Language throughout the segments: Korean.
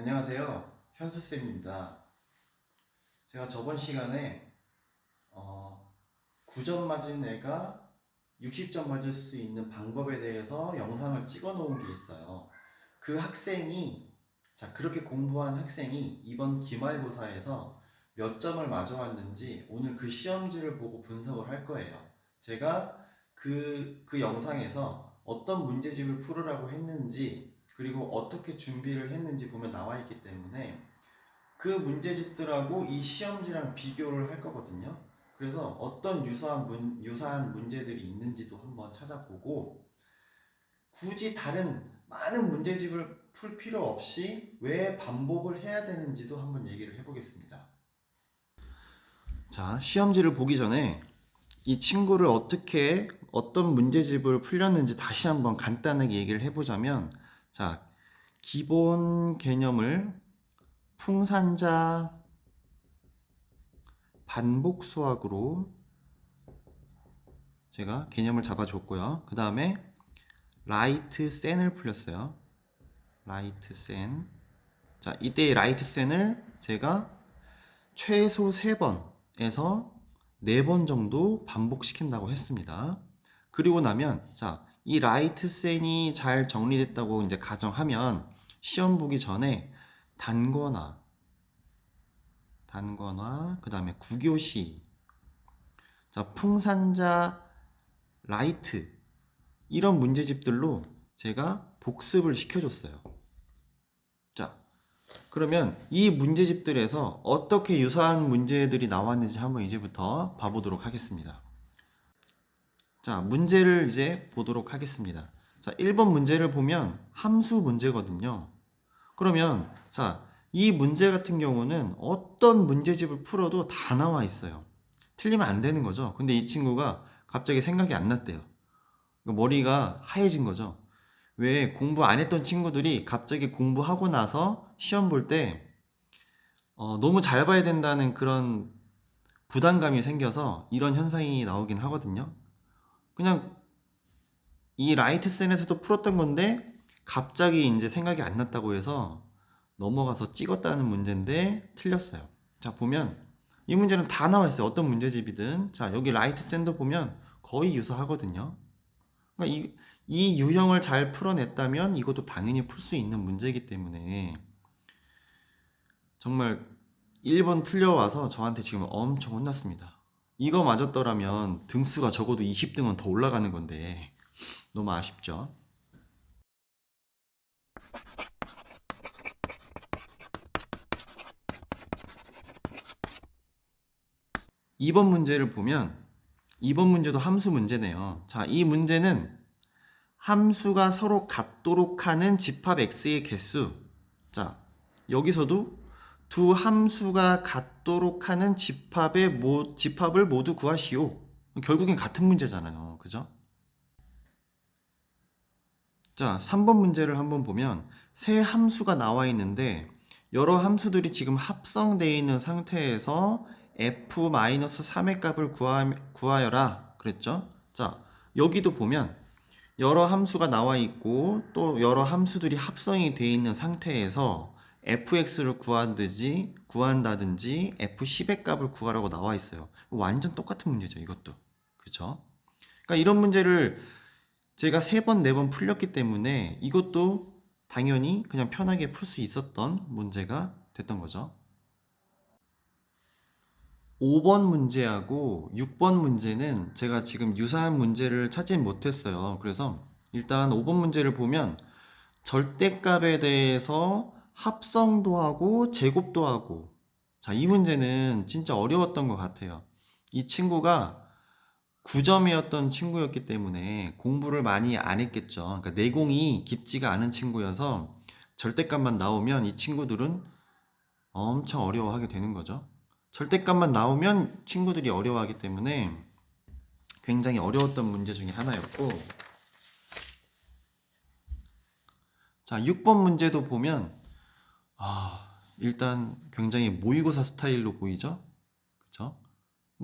안녕하세요. 현수쌤입니다. 제가 저번 시간에 어, 9점 맞은 애가 60점 맞을 수 있는 방법에 대해서 영상을 찍어 놓은 게 있어요. 그 학생이 자, 그렇게 공부한 학생이 이번 기말고사에서 몇 점을 맞아왔는지 오늘 그 시험지를 보고 분석을 할 거예요. 제가 그, 그 영상에서 어떤 문제집을 풀으라고 했는지 그리고 어떻게 준비를 했는지 보면 나와 있기 때문에 그 문제집들하고 이 시험지랑 비교를 할 거거든요. 그래서 어떤 유사한 문, 유사한 문제들이 있는지도 한번 찾아보고 굳이 다른 많은 문제집을 풀 필요 없이 왜 반복을 해야 되는지도 한번 얘기를 해보겠습니다. 자, 시험지를 보기 전에 이 친구를 어떻게 어떤 문제집을 풀렸는지 다시 한번 간단하게 얘기를 해보자면 자, 기본 개념을 풍산자 반복 수학으로 제가 개념을 잡아줬고요. 그 다음에 라이트 센을 풀렸어요. 라이트 센. 자, 이때 라이트 센을 제가 최소 3번에서 4번 정도 반복시킨다고 했습니다. 그리고 나면 자, 이 라이트 센이 잘 정리됐다고 이제 가정하면 시험 보기 전에 단거나 단거나 그 다음에 구교시 자, 풍산자 라이트 이런 문제집들로 제가 복습을 시켜줬어요. 자, 그러면 이 문제집들에서 어떻게 유사한 문제들이 나왔는지 한번 이제부터 봐보도록 하겠습니다. 자, 문제를 이제 보도록 하겠습니다. 자, 1번 문제를 보면 함수 문제거든요. 그러면, 자, 이 문제 같은 경우는 어떤 문제집을 풀어도 다 나와 있어요. 틀리면 안 되는 거죠. 근데 이 친구가 갑자기 생각이 안 났대요. 그러니까 머리가 하얘진 거죠. 왜 공부 안 했던 친구들이 갑자기 공부하고 나서 시험 볼때 어, 너무 잘 봐야 된다는 그런 부담감이 생겨서 이런 현상이 나오긴 하거든요. 그냥 이 라이트 센에서도 풀었던 건데 갑자기 이제 생각이 안 났다고 해서 넘어가서 찍었다는 문제인데 틀렸어요. 자, 보면 이 문제는 다 나와 있어요. 어떤 문제집이든. 자, 여기 라이트 센도 보면 거의 유사하거든요. 그러니까 이, 이 유형을 잘 풀어냈다면 이것도 당연히 풀 수 있는 문제이기 때문에 정말 1번 틀려와서 저한테 지금 엄청 혼났습니다. 이거 맞았더라면 등수가 적어도 20등은 더 올라가는 건데 너무 아쉽죠? 2번 문제를 보면 2번 문제도 함수 문제네요. 자, 이 문제는 함수가 서로 같도록 하는 집합 x의 개수. 자, 여기서도 두 함수가 같도록 하는 집합의 모, 집합을 모두 구하시오. 결국엔 같은 문제잖아요. 그죠? 자, 3번 문제를 한번 보면 세 함수가 나와 있는데 여러 함수들이 지금 합성되어 있는 상태에서 f-3의 값을 구하, 구하여라 그랬죠? 자, 여기도 보면 여러 함수가 나와 있고 또 여러 함수들이 합성이 되어 있는 상태에서 fx를 구한다든지 구한다든지 f10의 값을 구하라고 나와 있어요. 완전 똑같은 문제죠, 이것도. 그죠? 그러니까 이런 문제를 제가 세 번, 네 번 풀렸기 때문에 이것도 당연히 그냥 편하게 풀 수 있었던 문제가 됐던 거죠. 5번 문제하고 6번 문제는 제가 지금 유사한 문제를 찾진 못했어요. 그래서 일단 5번 문제를 보면 절대값에 대해서 합성도 하고 제곱도 하고 자, 이 문제는 진짜 어려웠던 것 같아요. 이 친구가 9점이었던 친구였기 때문에 공부를 많이 안 했겠죠. 그러니까 내공이 깊지가 않은 친구여서 절대값만 나오면 이 친구들은 엄청 어려워하게 되는 거죠. 절대값만 나오면 친구들이 어려워하기 때문에 굉장히 어려웠던 문제 중에 하나였고 자 6번 문제도 보면 아 일단 굉장히 모의고사 스타일로 보이죠 그쵸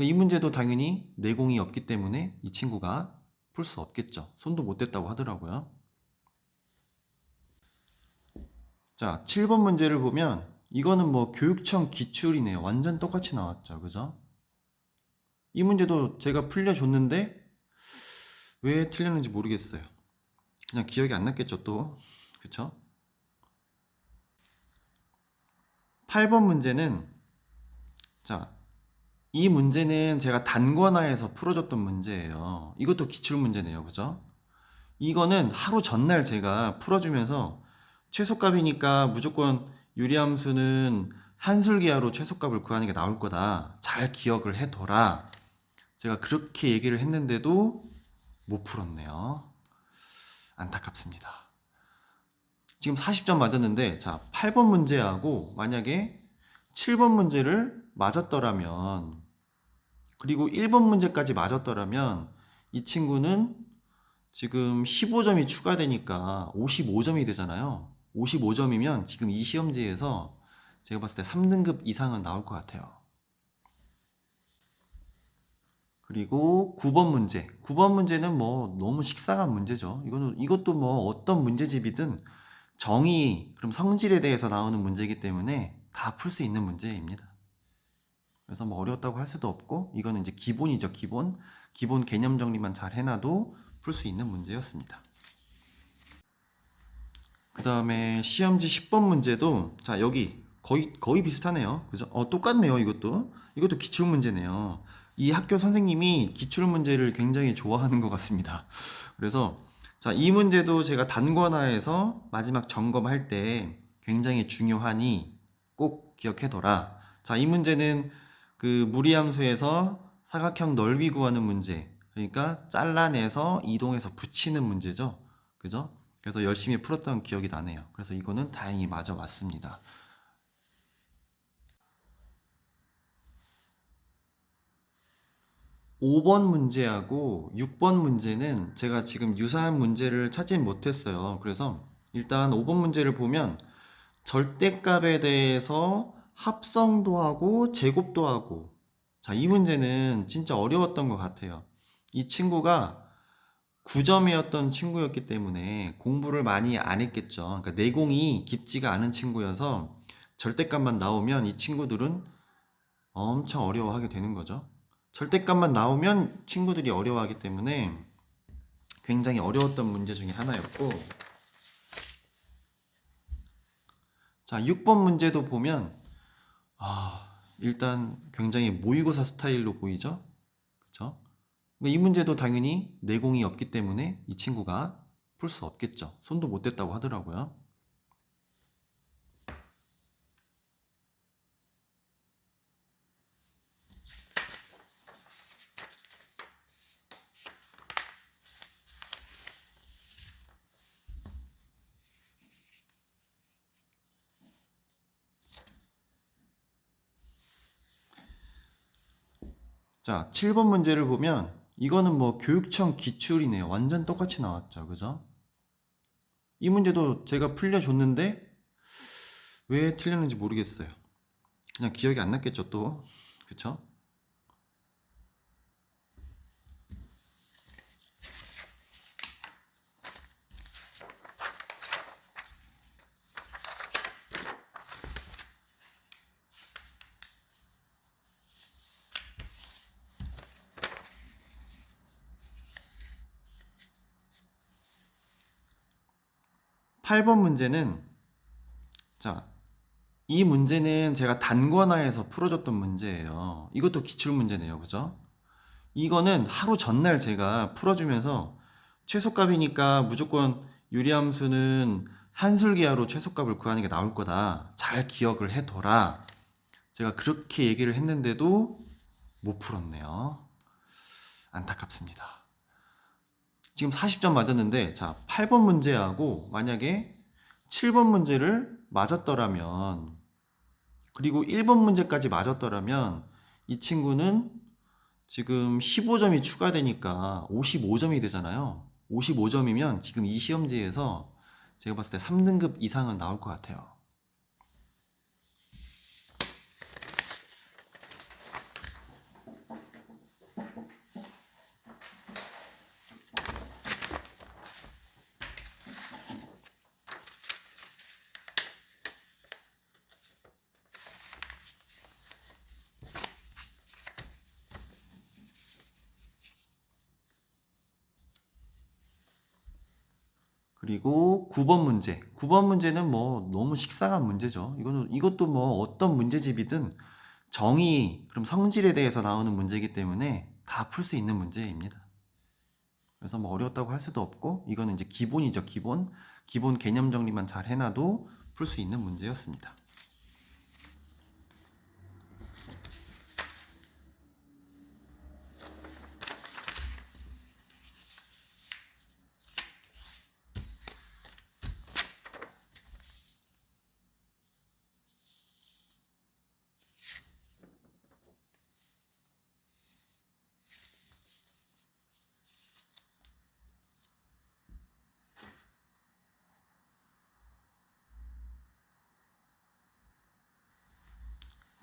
이 문제도 당연히 내공이 없기 때문에 이 친구가 풀 수 없겠죠 손도 못 댔다고 하더라고요 자, 7번 문제를 보면 이거는 뭐 교육청 기출이네요. 완전 똑같이 나왔죠. 그죠? 이 문제도 제가 풀려줬는데 왜 틀렸는지 모르겠어요. 그냥 기억이 안 났겠죠, 또. 그쵸? 8번 문제는 자, 이 문제는 제가 단권화해서 풀어줬던 문제예요. 이것도 기출 문제네요. 그죠? 이거는 하루 전날 제가 풀어주면서 최소값이니까 무조건 유리함수는 산술기하로 최소값을 구하는 게 나올 거다. 잘 기억을 해둬라. 제가 그렇게 얘기를 했는데도 못 풀었네요. 안타깝습니다. 지금 40점 맞았는데, 자, 8번 문제하고 만약에 7번 문제를 맞았더라면, 그리고 1번 문제까지 맞았더라면, 이 친구는 지금 15점이 추가되니까 55점이 되잖아요. 55점이면 지금 이 시험지에서 제가 봤을 때 3등급 이상은 나올 것 같아요. 그리고 9번 문제. 9번 문제는 뭐 너무 식상한 문제죠. 이거는 이것도 뭐 어떤 문제집이든 정의, 그럼 성질에 대해서 나오는 문제이기 때문에 다 풀 수 있는 문제입니다. 그래서 뭐 어려웠다고 할 수도 없고 이거는 이제 기본이죠, 기본. 기본 개념 정리만 잘 해놔도 풀 수 있는 문제였습니다. 그 다음에 시험지 10번 문제도 자 여기 거의 거의 비슷하네요. 그죠? 어 똑같네요. 이것도 이것도 기출 문제네요. 이 학교 선생님이 기출 문제를 굉장히 좋아하는 것 같습니다. 그래서 자 이 문제도 제가 단권화해서 마지막 점검할 때 굉장히 중요하니 꼭 기억해둬라. 자 이 문제는 그 무리함수에서 사각형 넓이 구하는 문제. 그러니까 잘라내서 이동해서 붙이는 문제죠. 그죠? 그래서 열심히 풀었던 기억이 나네요. 그래서 이거는 다행히 맞아 왔습니다. 오번 문제하고 6번 문제는 제가 지금 유사한 문제를 찾진 못했어요. 그래서 일단 5번 문제를 보면 절대값에 대해서 합성도 하고 제곱도 하고 자, 이 문제는 진짜 어려웠던 것 같아요. 이 친구가 9점이었던 친구였기 때문에 공부를 많이 안 했겠죠. 그러니까 내공이 깊지가 않은 친구여서 절대값만 나오면 이 친구들은 엄청 어려워하게 되는 거죠. 절대값만 나오면 친구들이 어려워하기 때문에 굉장히 어려웠던 문제 중에 하나였고 자, 6번 문제도 보면 아, 일단 굉장히 모의고사 스타일로 보이죠? 그쵸? 이 문제도 당연히 내공이 없기 때문에 이 친구가 풀 수 없겠죠. 손도 못 댔다고 하더라고요. 자, 7번 문제를 보면 이거는 뭐 교육청 기출이네요. 완전 똑같이 나왔죠. 그죠? 이 문제도 제가 풀려줬는데 왜 틀렸는지 모르겠어요. 그냥 기억이 안 났겠죠, 또. 그쵸? 팔번 문제는 자, 이 문제는 제가 단권화해서 풀어줬던 문제예요. 이것도 기출 문제네요. 그죠? 이거는 하루 전날 제가 풀어주면서 최소값이니까 무조건 유리함수는 산술기하로 최소값을 구하는 게 나올 거다. 잘 기억을 해둬라. 제가 그렇게 얘기를 했는데도 못 풀었네요. 안타깝습니다. 지금 40점 맞았는데, 자, 8번 문제하고 만약에 7번 문제를 맞았더라면, 그리고 1번 문제까지 맞았더라면, 이 친구는 지금 15점이 추가되니까 55점이 되잖아요. 55점이면 지금 이 시험지에서 제가 봤을 때 3등급 이상은 나올 것 같아요. 그리고 9번 문제. 9번 문제는 뭐 너무 식상한 문제죠. 이거는 이것도 뭐 어떤 문제집이든 정의, 그럼 성질에 대해서 나오는 문제이기 때문에 다 풀 수 있는 문제입니다. 그래서 뭐 어려웠다고 할 수도 없고 이거는 이제 기본이죠, 기본. 기본 개념 정리만 잘 해놔도 풀 수 있는 문제였습니다.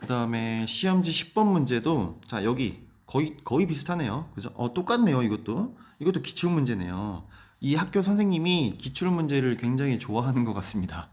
그 다음에 시험지 10번 문제도 자 여기 거의 거의 비슷하네요. 그죠? 어 똑같네요. 이것도 이것도 기출 문제네요. 이 학교 선생님이 기출 문제를 굉장히 좋아하는 것 같습니다.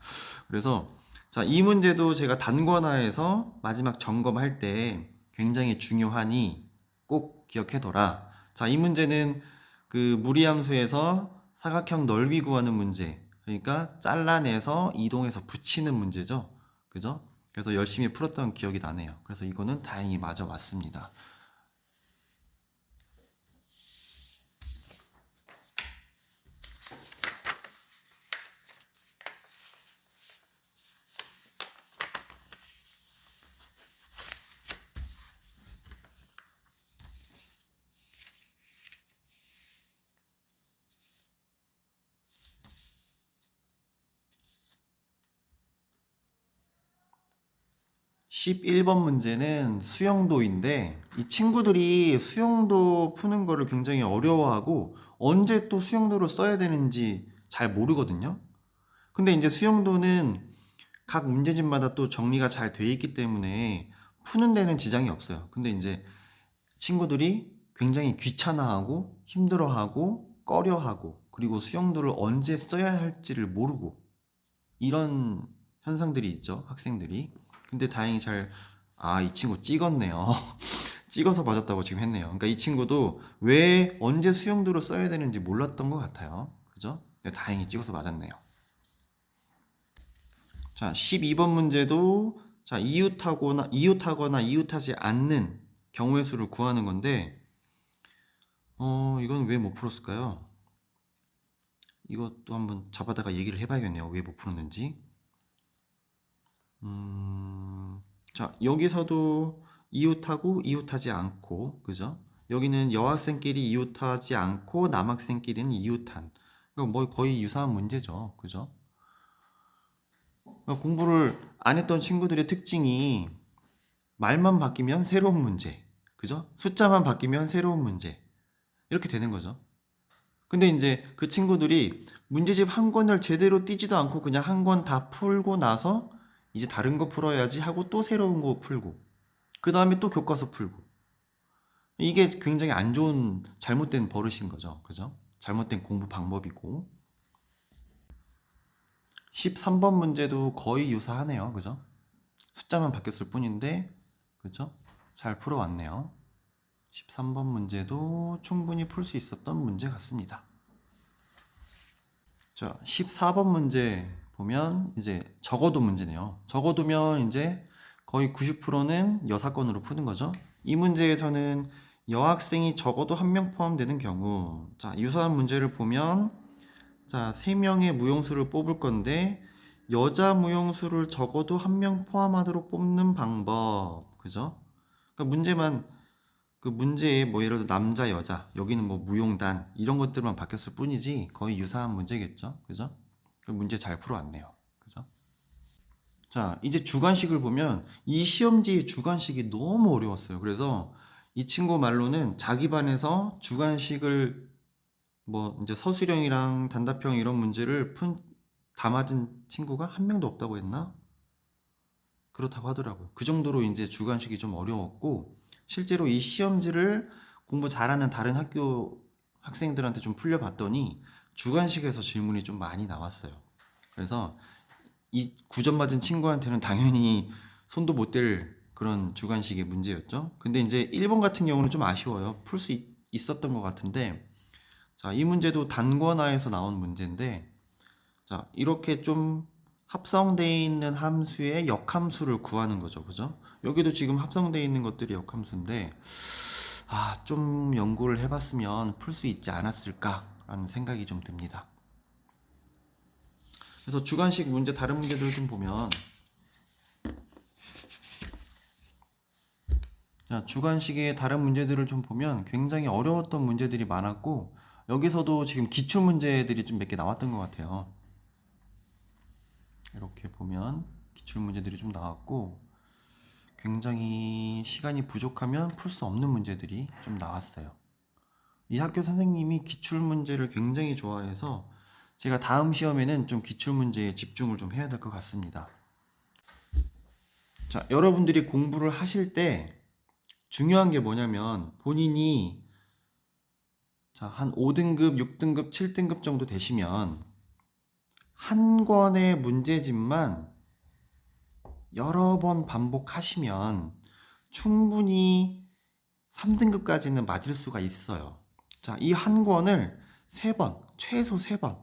그래서 자 이 문제도 제가 단권화에서 마지막 점검할 때 굉장히 중요하니 꼭 기억해둬라. 자 이 문제는 그 무리함수에서 사각형 넓이 구하는 문제. 그러니까 잘라내서 이동해서 붙이는 문제죠. 그죠? 그래서 열심히 풀었던 기억이 나네요. 그래서 이거는 다행히 맞아 왔습니다. 십일 번 문제는 수영도인데 이 친구들이 수영도 푸는 거를 굉장히 어려워하고 언제 또 수영도를 써야 되는지 잘 모르거든요. 근데 이제 수영도는 각 문제집마다 또 정리가 잘 돼 있기 때문에 푸는 데는 지장이 없어요. 근데 이제 친구들이 굉장히 귀찮아하고 힘들어하고 꺼려하고 그리고 수영도를 언제 써야 할지를 모르고 이런 현상들이 있죠. 학생들이. 근데 다행히 잘, 아, 이 친구 찍었네요. 찍어서 맞았다고 지금 했네요. 그러니까 이 친구도 왜 언제 수영도를 써야 되는지 몰랐던 것 같아요. 그죠? 근데 다행히 찍어서 맞았네요. 자, 12번 문제도 자, 이웃하거나 이웃하거나 이웃하지 않는 경우의 수를 구하는 건데 어, 이건 왜 못 풀었을까요? 이것도 한번 잡아다가 얘기를 해 봐야겠네요. 왜 못 풀었는지. 음, 자, 여기서도 이웃하고 이웃하지 않고, 그죠? 여기는 여학생끼리 이웃하지 않고 남학생끼리는 이웃한. 그러니까 뭐 거의 유사한 문제죠. 그죠? 그러니까 공부를 안 했던 친구들의 특징이 말만 바뀌면 새로운 문제. 그죠? 숫자만 바뀌면 새로운 문제. 이렇게 되는 거죠. 근데 이제 그 친구들이 문제집 한 권을 제대로 띄지도 않고 그냥 한 권 다 풀고 나서 이제 다른 거 풀어야지 하고 또 새로운 거 풀고 그 다음에 또 교과서 풀고 이게 굉장히 안 좋은 잘못된 버릇인 거죠. 그죠? 잘못된 공부 방법이고 13번 문제도 거의 유사하네요. 그죠? 숫자만 바뀌었을 뿐인데 그죠? 잘 풀어왔네요. 13번 문제도 충분히 풀 수 있었던 문제 같습니다. 자, 14번 문제 보면 이제 적어도 문제네요. 적어두면 이제 거의 90%는 여사건으로 푸는 거죠. 이 문제에서는 여학생이 적어도 한 명 포함되는 경우 자, 유사한 문제를 보면 자, 세 명의 무용수를 뽑을 건데 여자 무용수를 적어도 한 명 포함하도록 뽑는 방법. 그죠? 그러니까 문제만 그 문제에 뭐 예를 들어 남자 여자 여기는 뭐 무용단 이런 것들만 바뀌었을 뿐이지 거의 유사한 문제겠죠. 그죠? 그 문제 잘 풀어왔네요. 그죠? 자, 이제 주관식을 보면 이 시험지의 주관식이 너무 어려웠어요. 그래서 이 친구 말로는 자기 반에서 주관식을 뭐 이제 서술형이랑 단답형 이런 문제를 푼다 맞은 친구가 한 명도 없다고 했나? 그렇다고 하더라고요. 그 정도로 이제 주관식이 좀 어려웠고 실제로 이 시험지를 공부 잘하는 다른 학교 학생들한테 좀 풀려봤더니 주관식에서 질문이 좀 많이 나왔어요. 그래서 이 9점 맞은 친구한테는 당연히 손도 못 댈 그런 주관식의 문제였죠. 근데 이제 1번 같은 경우는 좀 아쉬워요. 풀 수 있었던 것 같은데 자, 이 문제도 단권화에서 나온 문제인데 자, 이렇게 좀 합성되어 있는 함수의 역함수를 구하는 거죠. 그죠? 여기도 지금 합성되어 있는 것들이 역함수인데, 아, 좀 연구를 해봤으면 풀 수 있지 않았을까 라는 생각이 좀 듭니다. 그래서 주관식 문제, 다른 문제들을 좀 보면, 자, 주관식의 다른 문제들을 좀 보면 굉장히 어려웠던 문제들이 많았고, 여기서도 지금 기출 문제들이 좀 몇 개 나왔던 것 같아요. 이렇게 보면 기출 문제들이 좀 나왔고, 굉장히 시간이 부족하면 풀 수 없는 문제들이 좀 나왔어요. 이 학교 선생님이 기출 문제를 굉장히 좋아해서 제가 다음 시험에는 좀 기출 문제에 집중을 좀 해야 될 것 같습니다. 자, 여러분들이 공부를 하실 때 중요한 게 뭐냐면 본인이 자, 한 5등급, 6등급, 7등급 정도 되시면 한 권의 문제집만 여러 번 반복하시면 충분히 3등급까지는 맞을 수가 있어요. 자, 이 한 권을 세 번, 최소 세번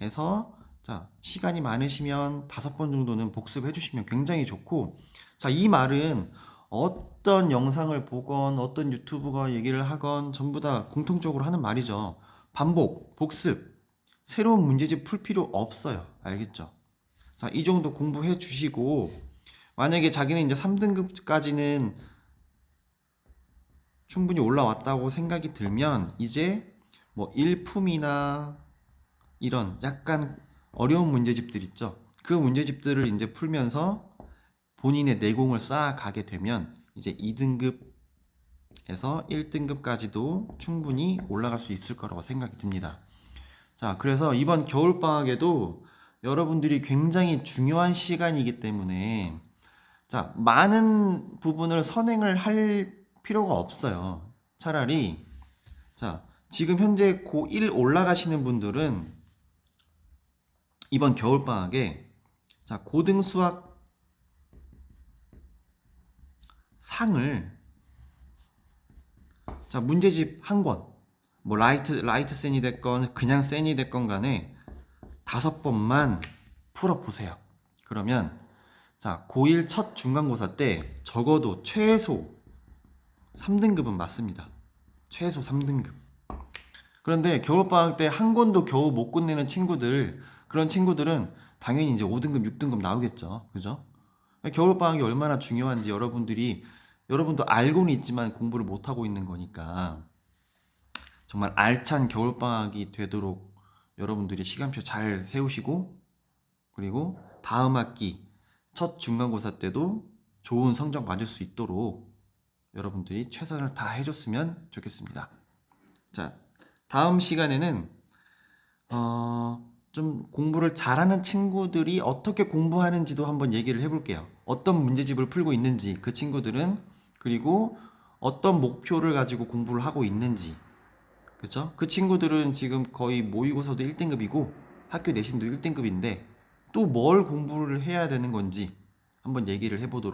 해서 자, 시간이 많으시면 다섯 번 정도는 복습해 주시면 굉장히 좋고 자, 이 말은 어떤 영상을 보건 어떤 유튜브가 얘기를 하건 전부 다 공통적으로 하는 말이죠. 반복, 복습, 새로운 문제집 풀 필요 없어요. 알겠죠? 자, 이 정도 공부해 주시고 만약에 자기는 이제 3등급까지는 충분히 올라왔다고 생각이 들면 이제 뭐 일품이나 이런 약간 어려운 문제집들 있죠. 그 문제집들을 이제 풀면서 본인의 내공을 쌓아가게 되면 이제 2등급에서 1등급까지도 충분히 올라갈 수 있을 거라고 생각이 듭니다. 자, 그래서 이번 겨울방학에도 여러분들이 굉장히 중요한 시간이기 때문에 자, 많은 부분을 선행을 할 필요가 없어요. 차라리 자, 지금 현재 고1 올라가시는 분들은 이번 겨울방학에 자, 고등 수학 상을 자, 문제집 한 권, 뭐 라이트 라이트 센이 됐건 그냥 센이 됐건 간에 다섯 번만 풀어 보세요. 그러면 자, 고1 첫 중간고사 때 적어도 최소 3등급은 맞습니다. 최소 3등급. 그런데 겨울방학 때 한 권도 겨우 못 끝내는 친구들, 그런 친구들은 당연히 이제 5등급, 6등급 나오겠죠. 그죠? 겨울방학이 얼마나 중요한지 여러분들이, 여러분도 알고는 있지만 공부를 못하고 있는 거니까 정말 알찬 겨울방학이 되도록 여러분들이 시간표 잘 세우시고 그리고 다음 학기 첫 중간고사 때도 좋은 성적 맞을 수 있도록 여러분들이 최선을 다 해줬으면 좋겠습니다. 자, 다음 시간에는 어, 좀 공부를 잘하는 친구들이 어떻게 공부하는지도 한번 얘기를 해볼게요. 어떤 문제집을 풀고 있는지 그 친구들은 그리고 어떤 목표를 가지고 공부를 하고 있는지 그렇죠? 그 친구들은 지금 거의 모의고사도 1등급이고 학교 내신도 1등급인데 또 뭘 공부를 해야 되는 건지 한번 얘기를 해보도록